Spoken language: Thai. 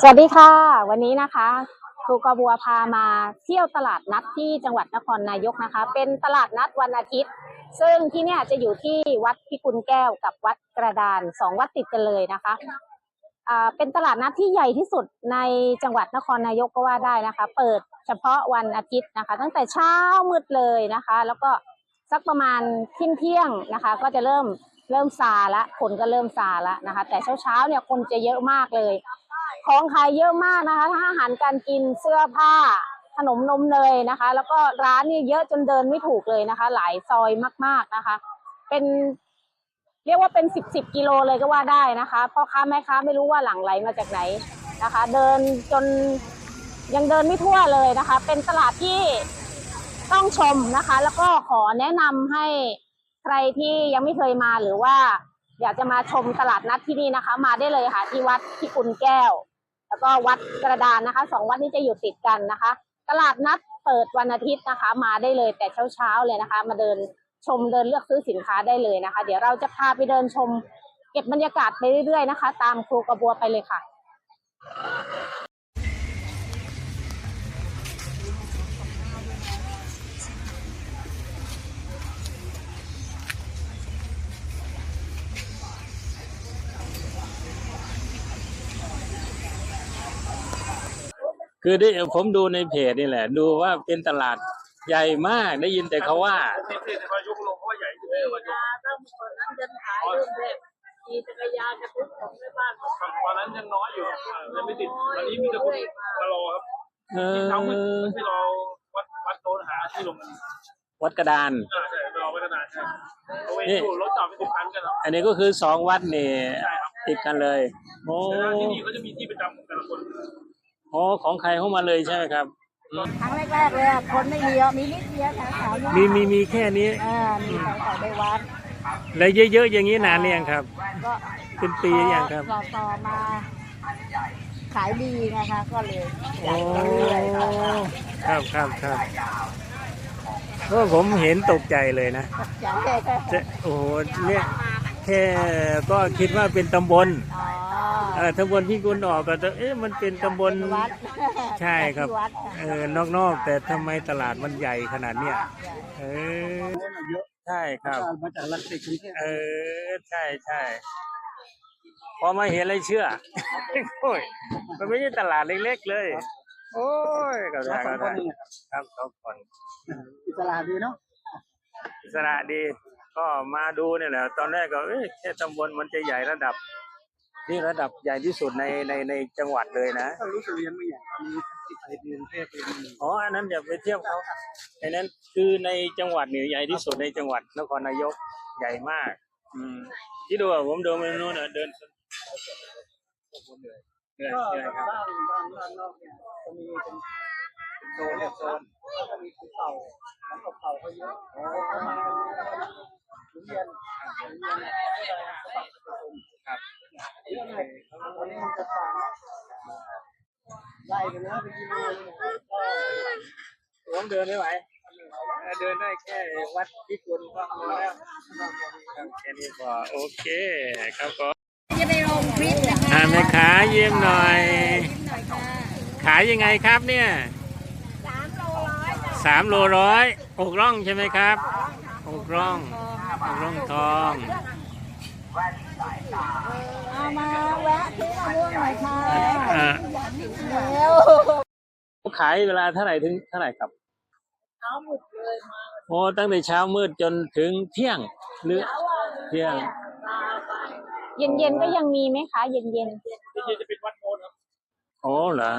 สวัสดีค่ะ วันนี้นะคะครูกบัวพามาเที่ยวตลาดนัดที่จังหวัดนครนายกนะคะ เป็นตลาดนัดวันอาทิตย์ ซึ่งที่เนี่ยจะอยู่ที่วัดพิกุลแก้วกับวัดกระดานสองวัดติดกันเลยนะคะอ่าเป็นตลาดนัดที่ใหญ่ที่สุดในจังหวัดนครนายกก็ว่าได้นะคะ เปิดเฉพาะวันอาทิตย์นะคะ ตั้งแต่เช้ามืดเลยนะคะ แล้วก็สักประมาณเที่ยงเที่ยงนะคะ ก็จะเริ่มเริ่มซาละคนก็เริ่มซาละนะคะ แต่เช้าเช้าเนี่ยคนจะเยอะมากเลย ของขายเยอะมากนะคะ ทั้งอาหารการกินเสื้อผ้าขนมนมเนยนะคะ แล้วก็ร้านนี่เยอะจนเดินไม่ถูกเลยนะคะ หลายซอยมากๆนะคะ เป็นเรียกว่าเป็นสิบสิบกิโลเลยก็ว่าได้นะคะพ่อค้าแม่ค้าไม่รู้ว่าหลังไหลมาจากไหนนะคะ เดินจนยังเดินไม่ทั่วเลยนะคะ เป็นตลาดที่ต้องชมนะคะ แล้วก็ขอแนะนำให้ใครที่ยังไม่เคยมาหรือว่า อยากจะมาชมตลาดนัดที่นี่นะคะ มาได้เลยค่ะที่วัดพิกุลแก้ว แล้วก็วัดกระดานนะคะสองวัดนี้จะอยู่ติดกันนะคะ ตลาดนัดเปิดวันอาทิตย์นะคะ มาได้เลยแต่เช้าๆเลยนะคะ มาเดินชมเดินเลือกซื้อสินค้าได้เลยนะคะ เดี๋ยวเราจะพาไปเดินชม เก็บบรรยากาศไปเรื่อยๆนะคะ ตามครูกระบัวไปเลยค่ะ คือได้ผมดูในเพจนี่แหละ ดูว่าเป็นตลาดใหญ่มากได้ยินแต่เขาว่า ที่ที่มายกลงเพราะว่าใหญ่ที่สุดมายกเริ่มก่อนนั้นเดินขายเริ่มแรกขี่จักรยานกระตุ้นของในบ้านมาตอนนั้นยังน้อยอยู่ยังไม่ติดตอนนี้มีแต่คนมารอครับเอที่เช้ามืดอที่รอวัดวัดโตนหาที่ลงกันวัดกระดาน อ่าใช่รอไว้นานครับเขาเองดูรถจอดเป็นสิบคันกันแล้วอันนี้ก็คือสองวัดนี่ใช่ครับติดกันเลย โอ้แต่ที่นี่เขาจะมีที่ประจำของแต่ละคน โอ้ของใครเข้ามาเลยใช่ไหมครับ ครั้งแรกๆเลยอะคนไม่เยอะมีนิดเดียวแถวๆเนี้มีมีมีแค่นี้ เออมีแถวๆในวัดแล้วเยอะๆอย่างนี้นานหรือยังครับ ก็เป็นปีหรือยังครับ ต่อต่อมา ขายดีนะคะ ก็เลยใหญ่โอ้ขึ้นเรื่อยๆต่อมาครับครับครับก็ผมเห็นตกใจเลยนะใหญ่เลยค่ะจะโอ้โหเนี่ยแค่ก็คิดว่าเป็นตำบล อ๋อเออตำบลพี่กุลออกก็จะเอ๊ะมันเป็นตำบลวัดใช่ครับที่วัดค่ะเออนอกๆแต่ทำไมตลาดมันใหญ่ขนาดเนี้ยเออใช่ครับมาจากรัฐติกรุงเทพเออใช่ใช่พอมาเห็นเลยเชื่อโอ้ยมันไม่ใช่ตลาดเล็กๆเลย โอ้ยก็ได้ก็ได้ครับสองคนอิสระดีเนาะอิสระดี ก็มาดูเนี่ยแหละตอนแรกก็เอ๊ะแค่ตำบลมันจะใหญ่ระดับ นี่ระดับใหญ่ที่สุดในในในจังหวัดเลยนะถ้ารู้สึกยังไม่ใหญ่มีที่ไปกรุงเทพเองอ๋ออันนั้นอย่าไปเทียบเขาอันนั้นคือในจังหวัดเนี่ยใหญ่ที่สุดในจังหวัดนครนายกใหญ่มาก อืมที่ดูอะผมเดินไปนู่นน่ะเดินเหนื่อยเหนื่อยก็เหนื่อยครับบ้านบ้านบ้านนอกเนี่ยจะมีเป็นโซนโซนแล้วก็มีภูเขาแล้วก็เขาเขาเยอะประมาณหมุนเวียนหมุนเวียนอะไรสะบัดสะบัด ครับ วันนี้มันจะตาม ไล่ไปแล้วไปกินเลยผมเดินไม่ไหวเดินได้แค่วัดพิกุลก็พอแล้วครับแค่นี้พอโอเคครับก็จะไปลงคลิปนะคะอ่าแม่ขาเยี่ยมหน่อยหน่อยค่ะขายยังไงครับเนี่ยสามโลร้อยจ้ะสามโลร้อยอกร่องใช่ไหมครับอกร่องอกร่องทอง เอามาแวะที่มะม่วงหน่อยค่ะอ่าเร็วขายเวลาเท่าไหร่ถึงเท่าไหร่ครับเช้าหมดเลยมาโอ้ตั้งแต่เช้ามืดจนถึงเที่ยงหรือเที่ยงเย็นๆก็ยังมีไหมคะ เย็นๆ ที่จะเป็นวัดโนนครับโอ้เหรอ